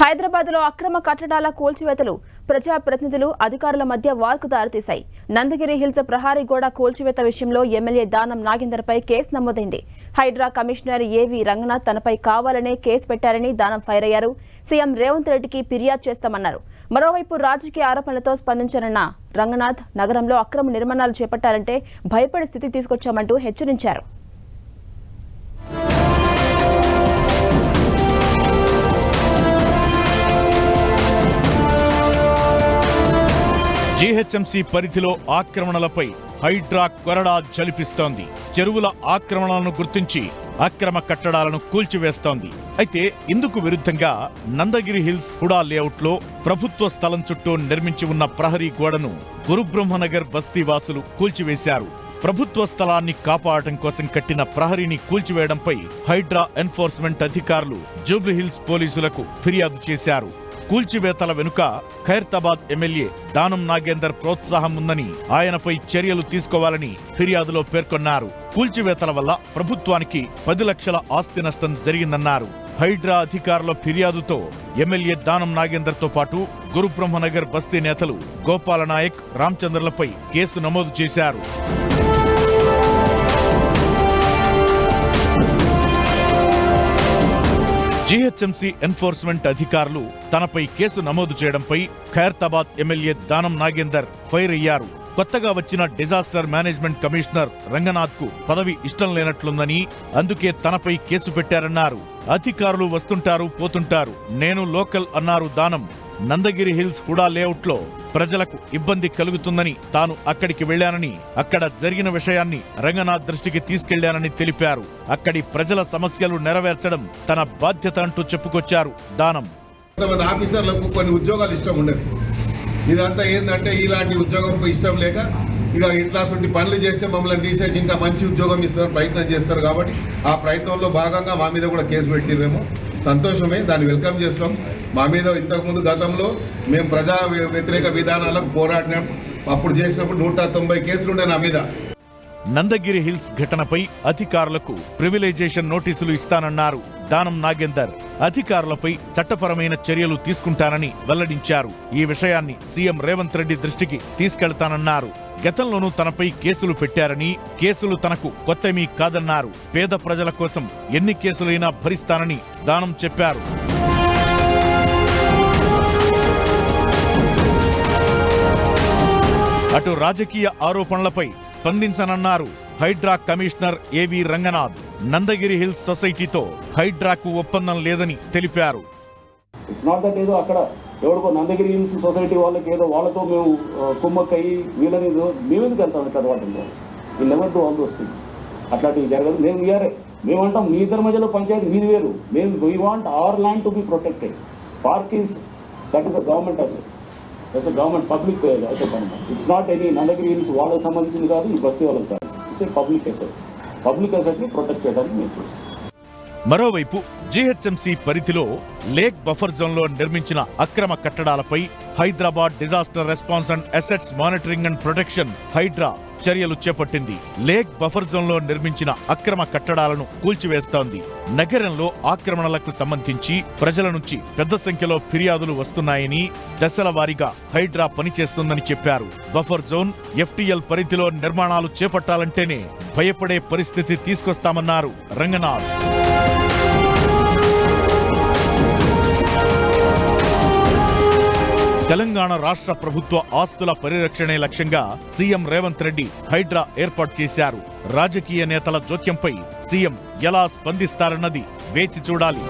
హైదరాబాద్లో అక్రమ కట్టడాల కూల్చివేతలు ప్రజాప్రతినిధులు అధికారుల మధ్య వార్కు దారితీశాయి. నందగిరి హిల్స్ ప్రహారీ గోడ కూల్చివేత విషయంలో ఎమ్మెల్యే దానం నాగేందర్పై కేసు నమోదైంది. హైడ్రా కమిషనర్ ఏవి రంగనాథ్ తనపై కావాలనే కేసు పెట్టారని దానం ఫైర్ అయ్యారు సీఎం రేవంత్ రెడ్డికి ఫిర్యాదు చేస్తామన్నారు. మరోవైపు రాజకీయ ఆరోపణలతో స్పందించనున్న రంగనాథ్ నగరంలో అక్రమ నిర్మాణాలు చేపట్టాలంటే భయపడే స్థితి తీసుకొచ్చామంటూ హెచ్చరించారు. జీహెచ్ఎంసీ పరిధిలో ఆక్రమణలపై హైడ్రా కొరడా జలిపిస్తోంది. చెరువుల ఆక్రమణలను గుర్తించి అక్రమ కట్టడాలను కూల్చివేస్తోంది. అయితే ఇందుకు విరుద్ధంగా నందగిరి హిల్స్ హుడా లేఅవుట్లో ప్రభుత్వ స్థలం చుట్టూ నిర్మించి ఉన్న ప్రహరీ గోడను గురుబ్రహ్మనగర్ బస్తీ వాసులు కూల్చివేశారు. ప్రభుత్వ స్థలాన్ని కాపాడటం కోసం కట్టిన ప్రహరీని కూల్చివేయడంపై హైడ్రా ఎన్ఫోర్స్మెంట్ అధికారులు జూబ్లీహిల్స్ పోలీసులకు ఫిర్యాదు చేశారు. కూల్చివేతల వెనుక ఖైరతాబాద్ ఎమ్మెల్యే దానం నాగేందర్ ప్రోత్సాహం ఉందని ఆయనపై చర్యలు తీసుకోవాలని ఫిర్యాదులో పేర్కొన్నారు. కూల్చివేతల వల్ల ప్రభుత్వానికి పది లక్షల ఆస్తి నష్టం జరిగిందన్నారు. హైడ్రా అధికారుల ఫిర్యాదుతో ఎమ్మెల్యే దానం నాగేందర్తో పాటు గురుబ్రహ్మనగర్ బస్తీ నేతలు గోపాల నాయక్ రామచంద్రలపై కేసు నమోదు చేశారు. జీహెచ్ఎంసీ ఎన్ఫోర్స్మెంట్ అధికారులు తనపై కేసు నమోదు చేయడంపై ఖైరతాబాద్ ఎమ్మెల్యే దానం నాగేందర్ ఫైర్ అయ్యారు. కొత్తగా వచ్చిన డిజాస్టర్ మేనేజ్మెంట్ కమిషనర్ రంగనాథ్కు పదవి ఇష్టం లేనట్లుందని అందుకే తనపై కేసు పెట్టారన్నారు. అధికారులు వస్తుంటారు పోతుంటారు. నేను లోకల్ అన్నారు దానం. నందగిరి హిల్స్ హుడా లేఅవుట్లో ప్రజలకు ఇబ్బంది కలుగుతుందని తాను అక్కడికి వెళ్ళానని అక్కడ జరిగిన విషయాన్ని రంగనాథ్ దృష్టికి తీసుకెళ్ళానని తెలిపారు. అక్కడి ప్రజల సమస్యలు నెరవేర్చడం తన బాధ్యత అంటూ చెప్పుకొచ్చారు. దానం. ఆఫీసర్లకు కొన్ని ఉద్యోగాలు ఇష్టం ఉండదు. ఇదంతా ఏంటంటే ఇలాంటి ఉద్యోగం ఇష్టం లేక ఇక ఇట్లాంటి పనులు చేస్తే మమ్మల్ని తీసేసి ఇంకా మంచి ఉద్యోగం ఇస్తారు ప్రయత్నం చేస్తారు కాబట్టి ఆ ప్రయత్నంలో భాగంగా మా మీద కూడా కేసు పెట్టిరేమో సంతోషమే దాన్ని వెల్కమ్ చేస్తాం. మా మీద ఇంతకుముందు గతంలో మేము ప్రజా వ్యతిరేక విధానాలకు పోరాడినాం. అప్పుడు చేసినప్పుడు నూట తొంభై కేసులు ఉండే నా మీద. నందగిరి హిల్స్ ఘటనపై అధికారులకు ప్రివిలైజేషన్ నోటీసులు ఇస్తానన్నారు. దానం నాగేందర్ అధికారులపై చట్టపరమైన చర్యలు తీసుకుంటానని వెల్లడించారు. ఈ విషయాన్ని సీఎం రేవంత్ రెడ్డి దృష్టికి తీసుకెళ్తానన్నారు. గతంలోనూ తనపై కేసులు పెట్టారని కేసులు తనకు కొత్తమీ కాదన్నారు. పేద ప్రజల కోసం ఎన్ని కేసులైనా భరిస్తానని దానం చెప్పారు. అటు రాజకీయ ఆరోపణలపై స్పందించనన్నారు Hydraa commissioner A V Ranganath. Nandagiri hills సొసైటీతో హైడ్రాకు ఒప్పందం లేదని తెలిపారు. ఇట్స్ నాట్ దట్ ఏదో అక్కడ ఎవరికో నందగిరి హిల్స్ సొసైటీ వాళ్ళకి ఏదో వాళ్ళతో మేము కుమ్మక్కయ్యి వీళ్ళని ఏదో మేమెందుకు వెళ్తాం ఇట్లా వాటిల్లో ఈ never do all those things అట్లాంటివి జరగదు. మేము వీఆర్ మేమంటాం మీ ఇద్దరి మధ్యలో పంచాయతీ మీది వేరు. మేము we want our land to be protected park is that is a government asset that's a government public asset అనమాట it's not any Nandagiri hills వాళ్ళకి సంబంధించింది కాదు ఈ బస్తీ వాళ్ళకి కాదు. It's a public asset public అసెట్ని protect చేయడానికి మేము చూస్తాం. మరోవైపు జీహెచ్ఎంసీ పరిధిలో లేక్ బఫర్ జోన్లో నిర్మించిన అక్రమ కట్టడాలపై Hyderabad disaster response and assets monitoring and protection Hydraa చర్యలు చేపట్టింది. లేక్ బఫర్ జోన్లో నిర్మించిన అక్రమ కట్టడాలను కూల్చివేస్తోంది. నగరంలో ఆక్రమణలకు సంబంధించి ప్రజల నుంచి పెద్ద సంఖ్యలో ఫిర్యాదులు వస్తున్నాయని దశల వారీగా హైడ్రా పనిచేస్తుందని చెప్పారు. బఫర్ జోన్ ఎఫ్టీఎల్ పరిధిలో నిర్మాణాలు చేపట్టాలంటేనే భయపడే పరిస్థితి తీసుకొస్తామన్నారు రంగనాథ్. తెలంగాణ రాష్ట్ర ప్రభుత్వ ఆస్తుల పరిరక్షణే లక్ష్యంగా సీఎం రేవంత్ రెడ్డి హైడ్రా ఏర్పాటు చేశారు. రాజకీయ నేతల జోక్యంపై సీఎం ఎలా స్పందిస్తారన్నది వేచి చూడాలి.